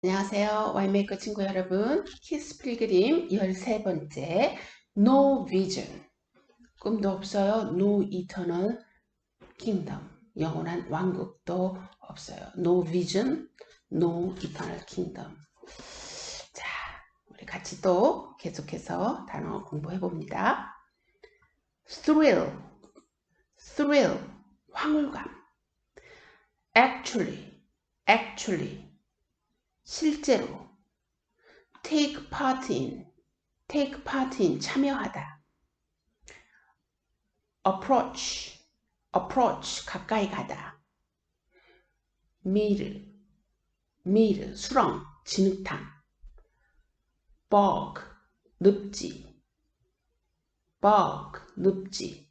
안녕하세요. 와인메이커 친구 여러분. 키스 필그림 13번째 No Vision 꿈도 없어요. No Eternal Kingdom 영원한 왕국도 없어요. No Vision, No Eternal Kingdom 자, 우리 같이 또 계속해서 단어 공부해 봅니다. Thrill, Thrill, 황홀감 Actually, Actually 실제로 take part in, take part in 참여하다. approach, approach 가까이 가다. meet, meet 수렁, 진흙탕. bog 늪지, bog 늪지.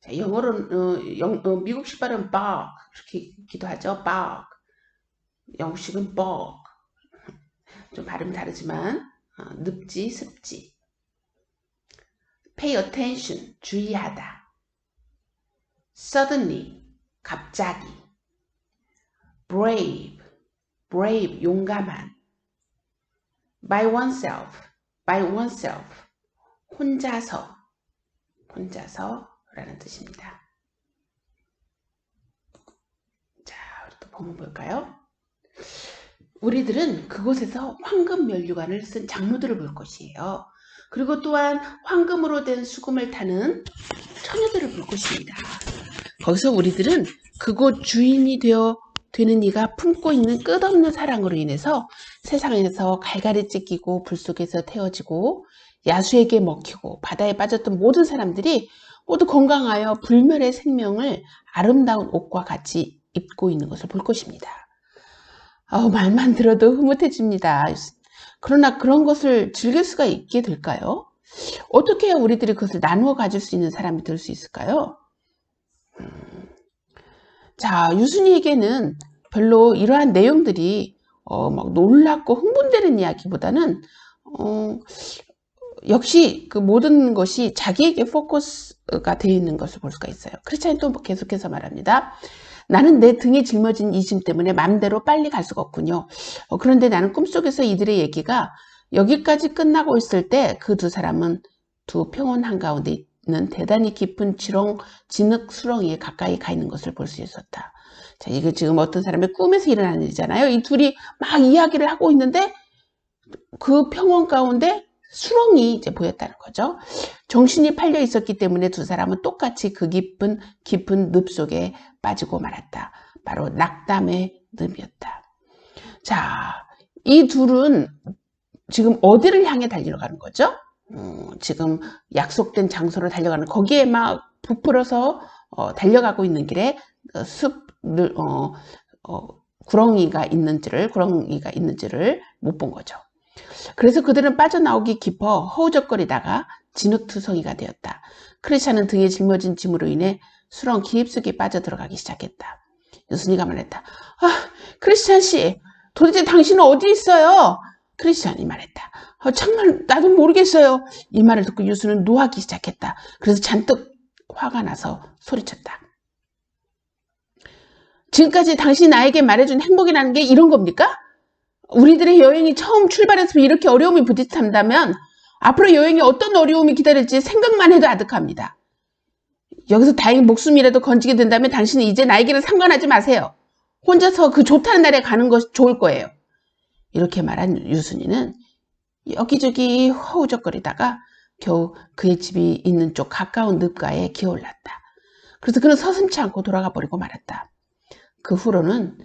자, 영어로는 어, 영, 어, 미국식 발음 bog 이렇게 기도 하죠. bog. 영국식은 bog. 좀 발음 다르지만 어, 늪지, 습지. pay attention, 주의하다. suddenly, 갑자기. brave, brave, 용감한. by oneself, by oneself, 혼자서, 혼자서 라는 뜻입니다. 자, 우리 또 보면 볼까요? 우리들은 그곳에서 황금 면류관을 쓴 장로들을 볼 것이에요. 그리고 또한 황금으로 된 수금을 타는 처녀들을 볼 것입니다. 거기서 우리들은 그곳 주인이 되어 되는 이가 품고 있는 끝없는 사랑으로 인해서 세상에서 갈갈이 찢기고 불 속에서 태워지고 야수에게 먹히고 바다에 빠졌던 모든 사람들이 모두 건강하여 불멸의 생명을 아름다운 옷과 같이 입고 있는 것을 볼 것입니다. 아우, 말만 들어도 흐뭇해집니다. 그러나 그런 것을 즐길 수가 있게 될까요? 어떻게 우리들이 그것을 나누어 가질 수 있는 사람이 될 수 있을까요? 음, 자, 유순이에게는 별로 이러한 내용들이 어, 막 놀랍고 흥분되는 이야기보다는 어, 역시 그 모든 것이 자기에게 포커스가 되어 있는 것을 볼 수가 있어요. 크리스찬이 또 계속해서 말합니다. 나는 내 등에 짊어진 이 짐 때문에 맘대로 빨리 갈 수가 없군요. 어, 그런데 나는 꿈속에서 이들의 얘기가 여기까지 끝나고 있을 때 그 두 사람은 두 평원 한가운데 있는 대단히 깊은 지렁, 진흙 수렁이에 가까이 가 있는 것을 볼 수 있었다. 자, 이게 지금 어떤 사람의 꿈에서 일어나는 일이잖아요. 이 둘이 막 이야기를 하고 있는데 그 평원 가운데 수렁이 이제 보였다는 거죠. 정신이 팔려 있었기 때문에 두 사람은 똑같이 그 깊은 깊은 늪 속에 빠지고 말았다. 바로 낙담의 늪이었다. 자, 이 둘은 지금 어디를 향해 달리러 가는 거죠? 음, 지금 약속된 장소로 달려가는 거기에 막 부풀어서 어, 달려가고 있는 길에 어, 숲을 어, 어, 구렁이가 있는지를 구렁이가 있는지를 못 본 거죠. 그래서 그들은 빠져나오기 깊어 허우적거리다가 진흙투성이가 되었다. 크리샤는 등에 짊어진 짐으로 인해 수렁 깊숙이 빠져들어가기 시작했다. 유순이가 말했다. 아, 크리스찬 씨, 도대체 당신은 어디 있어요? 크리스찬이 말했다. 아, 정말 나도 모르겠어요. 이 말을 듣고 유수는 노하기 시작했다. 그래서 잔뜩 화가 나서 소리쳤다. 지금까지 당신이 나에게 말해준 행복이라는 게 이런 겁니까? 우리들의 여행이 처음 출발해서 이렇게 어려움이 부딪힌다면 앞으로 여행에 어떤 어려움이 기다릴지 생각만 해도 아득합니다. 여기서 다행히 목숨이라도 건지게 된다면 당신은 이제 나에게는 상관하지 마세요. 혼자서 그 좋다는 날에 가는 것이 좋을 거예요. 이렇게 말한 유순이는 여기저기 허우적거리다가 겨우 그의 집이 있는 쪽 가까운 늪가에 기어올랐다. 그래서 그는 서슴치 않고 돌아가 버리고 말았다. 그 후로는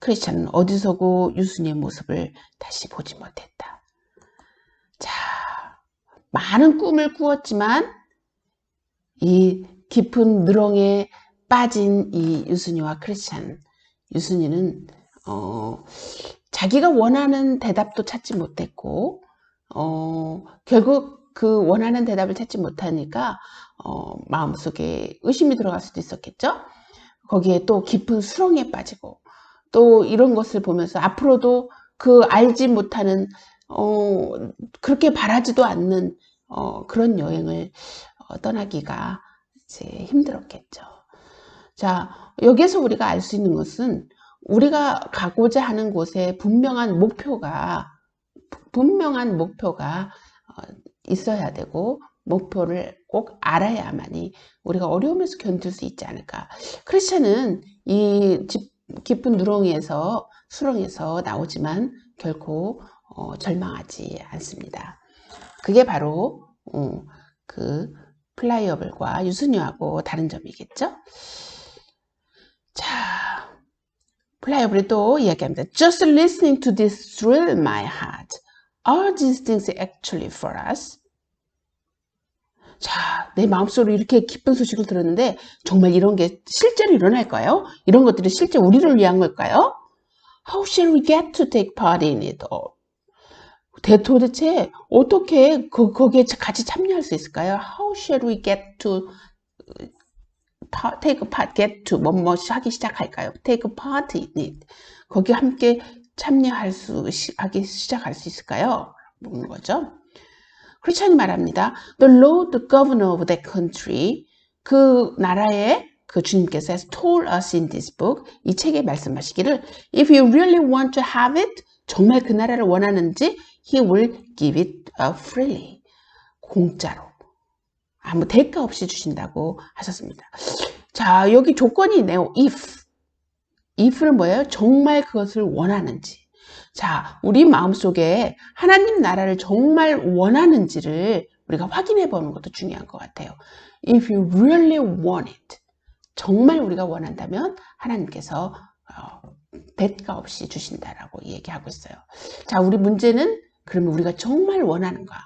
크리스찬은 어디서고 유순이의 모습을 다시 보지 못했다. 자, 많은 꿈을 꾸었지만 이 깊은 누렁에 빠진 이 유순이와 크리스찬, 유순이는 어, 자기가 원하는 대답도 찾지 못했고 어, 결국 그 원하는 대답을 찾지 못하니까 어, 마음속에 의심이 들어갈 수도 있었겠죠. 거기에 또 깊은 수렁에 빠지고 또 이런 것을 보면서 앞으로도 그 알지 못하는 어, 그렇게 바라지도 않는 어, 그런 여행을 어, 떠나기가 이제 힘들었겠죠. 자, 여기에서 우리가 알 수 있는 것은 우리가 가고자 하는 곳에 분명한 목표가 분명한 목표가 어, 있어야 되고 목표를 꼭 알아야만이 우리가 어려움에서 견딜 수 있지 않을까. 크리스천은 이 집, 깊은 누렁이에서 수렁에서 나오지만 결코 어, 절망하지 않습니다. 그게 바로 어, 그 플라이어블과 유순유하고 다른 점이겠죠. 자, 플라이어블이 또 이야기합니다. Just listening to this thrill my heart. Are these things actually for us? 자, 내 마음속으로 이렇게 기쁜 소식을 들었는데 정말 이런 게 실제로 일어날까요? 이런 것들이 실제 우리를 위한 걸까요? How shall we get to take part in it all? 대- 도대체 어떻게 그, 거기에 같이 참여할 수 있을까요? How shall we get to take part, get to 뭐뭐 하기 시작할까요? Take part in it. 거기 함께 참여할 수 시- 하기 시작할 수 있을까요? 묻는 거죠. 크리스천이 말합니다. The Lord, the governor of that country, 그 나라의 그 주님께서 has told us in this book, 이 책에 말씀하시기를, if you really want to have it, 정말 그 나라를 원하는지, he will give it freely. 공짜로. 아무 대가 없이 주신다고 하셨습니다. 자, 여기 조건이 있네요. if. if는 뭐예요? 정말 그것을 원하는지. 자, 우리 마음속에 하나님 나라를 정말 원하는지를 우리가 확인해 보는 것도 중요한 것 같아요. If you really want it. 정말 우리가 원한다면 하나님께서 어, 대가 없이 주신다라고 얘기하고 있어요. 자, 우리 문제는 그러면 우리가 정말 원하는가?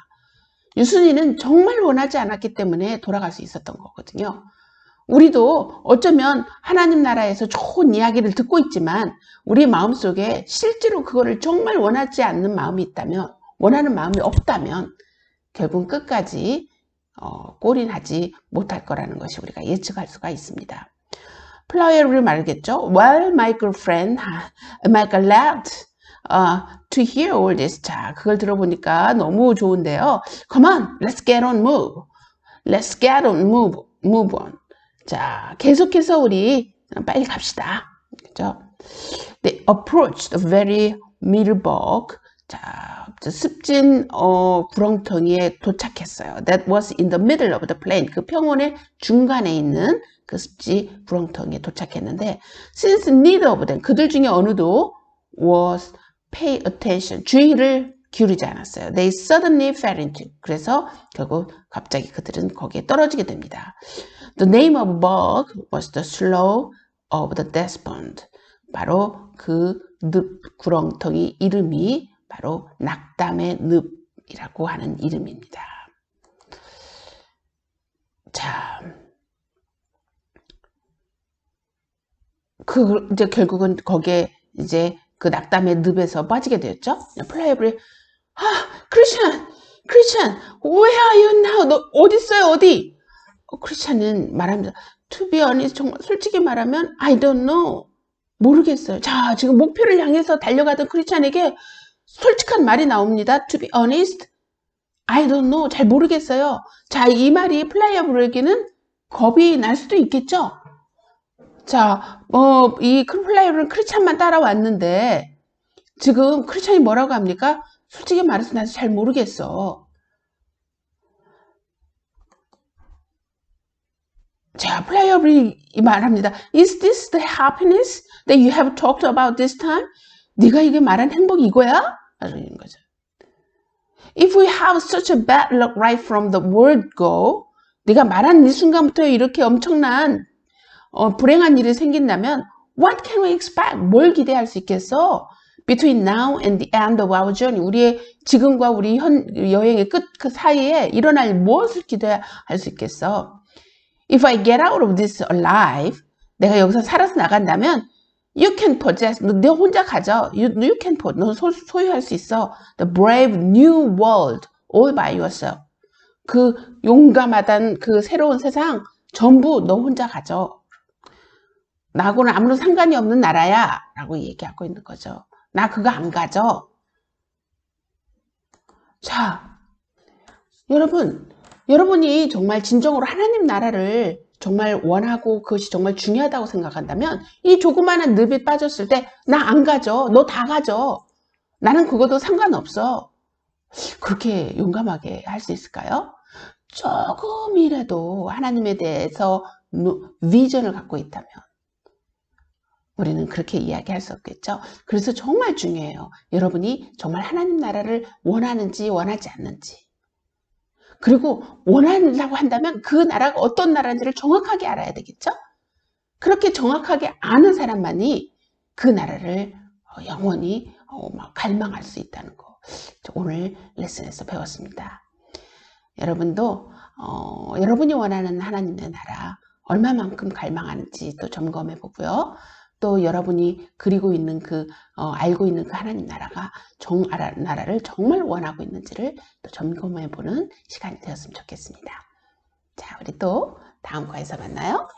유순이는 정말 원하지 않았기 때문에 돌아갈 수 있었던 거거든요. 우리도 어쩌면 하나님 나라에서 좋은 이야기를 듣고 있지만 우리 마음속에 실제로 그거를 정말 원하지 않는 마음이 있다면 원하는 마음이 없다면 결국 끝까지 어, 골인하지 못할 거라는 것이 우리가 예측할 수가 있습니다. 플라이어를 말겠죠. Well, my girlfriend, my glad uh, to hear all this. 자, 그걸 들어보니까 너무 좋은데요. Come on, let's get on move. Let's get on move, move on. 자, 계속해서 우리 빨리 갑시다. 그죠? They approached the very middleburg. 자, 습진 어, 구렁텅이에 도착했어요. That was in the middle of the plain. 그 평원의 중간에 있는 그 습지 구렁텅이에 도착했는데, since neither of them, 그들 중에 어느도 was pay attention, 주의를 기울이지 않았어요. They suddenly fell into. 그래서 결국 갑자기 그들은 거기에 떨어지게 됩니다. The name of bug was the slough of the despond. 바로 그 늪 구렁텅이 이름이 바로 낙담의 늪이라고 하는 이름입니다. 자, 그 이제 결국은 거기에 이제 그 낙담의 늪에서 빠지게 되었죠. 플라이브리 아, 크리스찬, 크리스찬, where are you now? 너 어디 있어요? 어디? 어, 크리스찬은 말합니다. To be honest, 정말 솔직히 말하면 I don't know. 모르겠어요. 자, 지금 목표를 향해서 달려가던 크리스찬에게 솔직한 말이 나옵니다. To be honest, I don't know. 잘 모르겠어요. 자, 이 말이 플라이어블에게는 겁이 날 수도 있겠죠? 자, 어, 이 플라이어블은 크리스찬만 따라왔는데, 지금 크리스찬이 뭐라고 합니까? 솔직히 말해서 나도 잘 모르겠어. 자, 플라이어블이 말합니다. Is this the happiness that you have talked about this time? 네가 이게 말한 행복이 이거야? 라는 거죠. If we have such a bad luck right from the word go, 네가 말한 이 순간부터 이렇게 엄청난 어, 불행한 일이 생긴다면 what can we expect? 뭘 기대할 수 있겠어? Between now and the end of our journey, 우리의 지금과 우리 현 여행의 끝 그 사이에 일어날 무엇을 기대할 수 있겠어? If I get out of this alive, 내가 여기서 살아서 나간다면 You can possess, 너, 너 혼자 가져. You, you can possess, 너 소, 소유할 수 있어. The brave new world all by yourself. 그 용감하단 그 새로운 세상 전부 너 혼자 가져. 나하고는 아무런 상관이 없는 나라야. 라고 얘기하고 있는 거죠. 나 그거 안 가져. 자, 여러분, 여러분이 정말 진정으로 하나님 나라를 정말 원하고 그것이 정말 중요하다고 생각한다면 이 조그마한 늪에 빠졌을 때 나 안 가져. 너 다 가져. 나는 그것도 상관없어. 그렇게 용감하게 할 수 있을까요? 조금이라도 하나님에 대해서 노- 비전을 갖고 있다면 우리는 그렇게 이야기할 수 없겠죠. 그래서 정말 중요해요. 여러분이 정말 하나님 나라를 원하는지 원하지 않는지. 그리고 원한다고 한다면 그 나라가 어떤 나라인지를 정확하게 알아야 되겠죠. 그렇게 정확하게 아는 사람만이 그 나라를 어, 영원히 어, 막 갈망할 수 있다는 거. 저 오늘 레슨에서 배웠습니다. 여러분도 어, 여러분이 원하는 하나님의 나라 얼마만큼 갈망하는지 또 점검해 보고요. 또 여러분이 그리고 있는 그 어, 알고 있는 그 하나님 나라가 정 나라를 정말 원하고 있는지를 또 점검해 보는 시간이 되었으면 좋겠습니다. 자, 우리 또 다음 과에서 만나요.